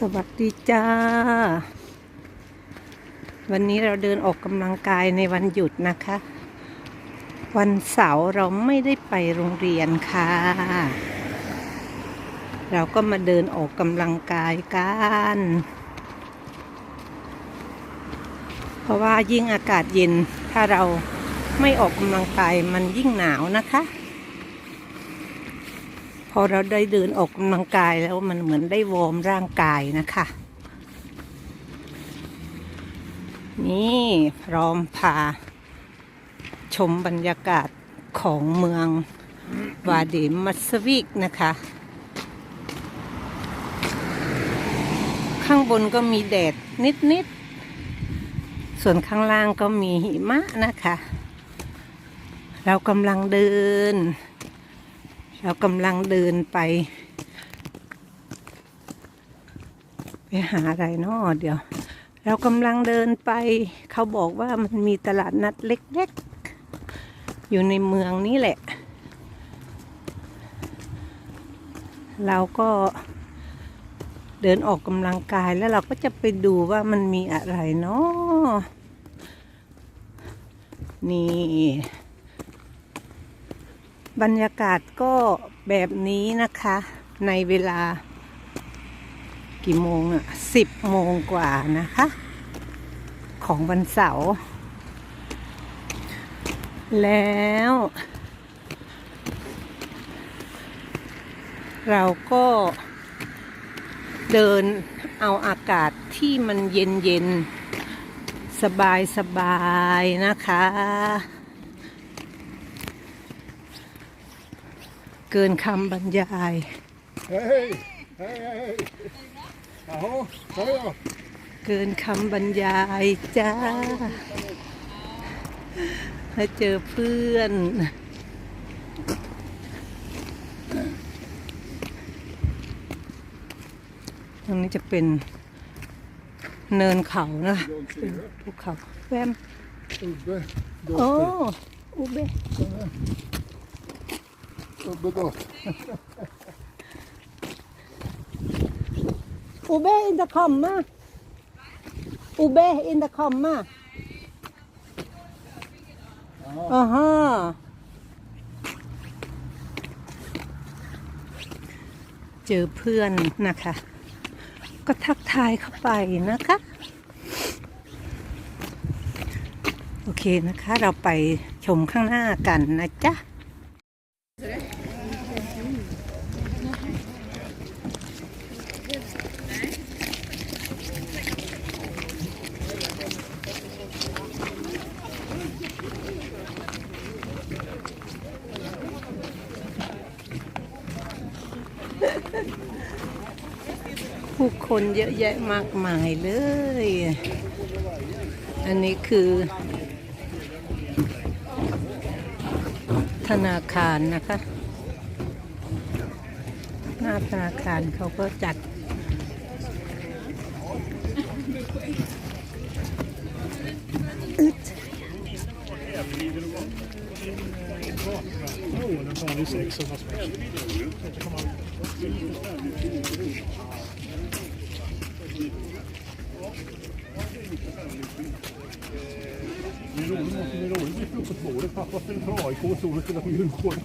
สวัสดีจ้า วันนี้เราเดินออกกำลังกายในวันหยุดนะคะ วันเสาร์เราไม่ได้ไปโรงเรียนค่ะ เราก็มาเดินออกกำลังกายกัน เพราะว่ายิ่งอากาศเย็นถ้าเราไม่ออกกำลังกายมันยิ่งหนาวนะคะ พอเราได้เดินออกกำลังกายแล้วมันเหมือนได้วอร์มร่างกายนะคะ นี่พร้อมพา ชมบรรยากาศของเมืองวาเดมัสวิกนะคะ ข้างบนก็มีแดดนิด ๆ ส่วนข้างล่างก็มีหิมะนะคะ เรากำลังเดิน เรากำลังเดินไป ไปหาอะไรเนาะเดี๋ยว เรากำลังเดินไป เขาบอกว่ามันมีตลาดนัดเล็กๆ อยู่ในเมืองนี้แหละ เราก็เดินออกกำลังกายแล้วเราก็จะไปดูว่ามันมีอะไรเนาะนี่ บรรยากาศก็แบบนี้นะคะ ในเวลา กี่โมงอะสิบโมงกว่านะคะ ของวันเสาร์แล้ว เราก็เดินเอาอากาศที่มันเย็นเย็นสบายสบายๆนะคะ เกินคำบรรยาย Hej! Hej, hej! Jaha, hej då! เกินคำบรรยายจ้ามาเจอเพื่อน ตรงนี้จะเป็นเนินเขานะเป็นภูเขาแวม Ubbe, โอ้ dotter. อุเบ Ubbe dotter. อุเบอินตะคอมมาอุเบอินตะคอมมาอ่าฮะเจอเพื่อนนะคะ ก็ทักทายเข้าไปนะคะ โอเคนะคะเราไปชมข้างหน้ากันนะจ๊ะ ผู้คนเยอะแยะมากมายเลย อันนี้คือ ธนาคารนะคะ หน้าธนาคารเขาก็จัด Den tar vi sex som har smält. Det är roligt, det är roligt med frukostbordet. Pappa spelar för AIK och Tore spelar för Djurgården.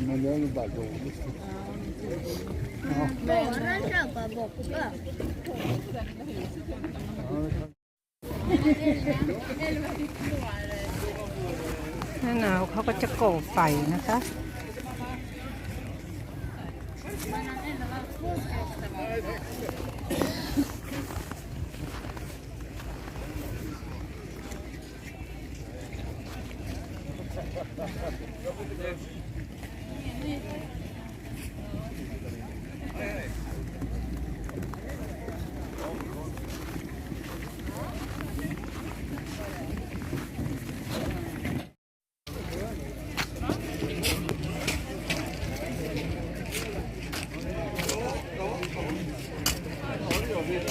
Men det är väl bara dåligt. Bara köpa bockar. Ja, det kan- หน้าหนาวเขาก็จะก่อไฟนะคะ เ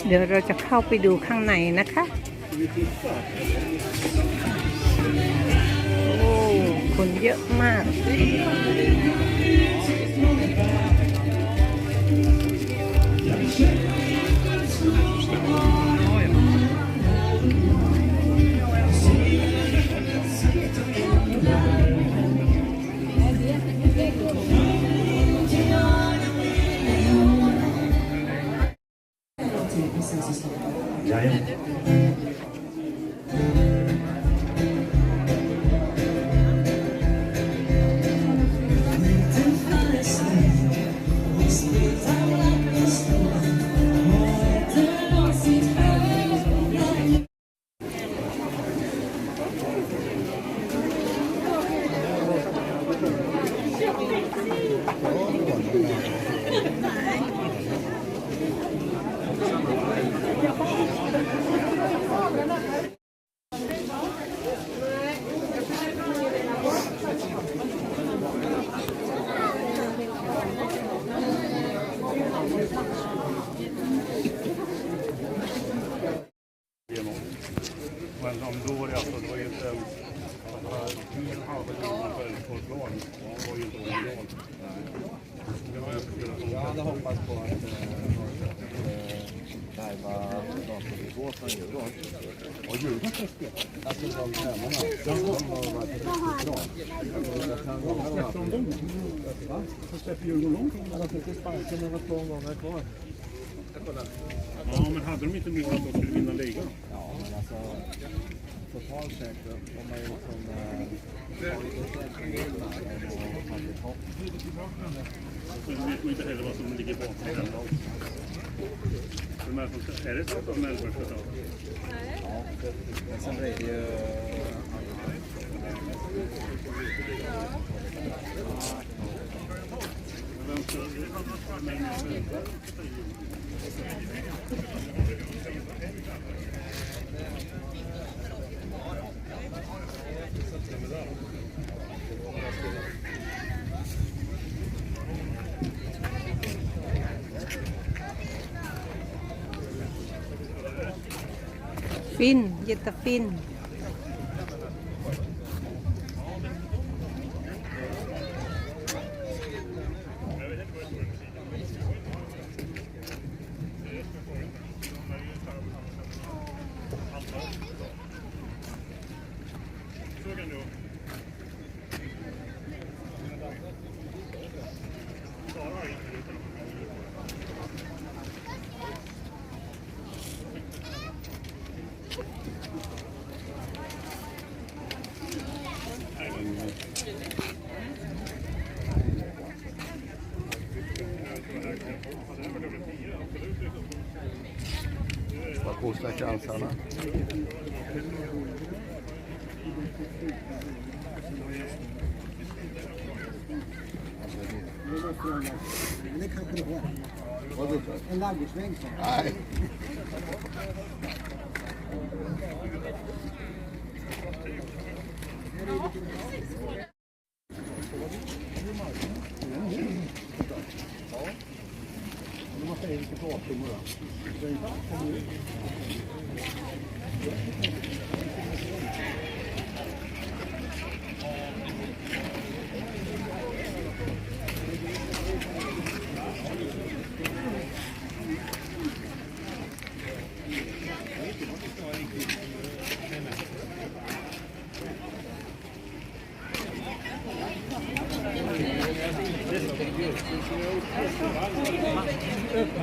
ดี๋ยวเราจะเข้าไปดูข้างในนะคะ คนเยอะมาก Genom. Men de då, det, alltså, det var ju inte de en halv miljoner för på ett lån. Det var ju inte original. Jag hade hoppats på att Norrköping skulle värva datornivå från Djurgården. Och Djurgården ska spela. Alltså de tränarna. De har varit riktigt bra. Jag kan många gånger haft det. Va? Så släpper Djurgården långt. De fick ju sparken när det var två gånger kvar. Ja, men hade de inte mål de skulle vinna ligan? Ja, men alltså totalt sett om man liksom... som Sen vet inte heller vad som ligger bakom det. Är det så att de människor ska ta? Nej. Men sen eh, blir det ju... Thank you. fin, get the fin. Bak ustaki alsana. Ne kapını var? O da çok. Onlar geçmeye gitsin. Hayır.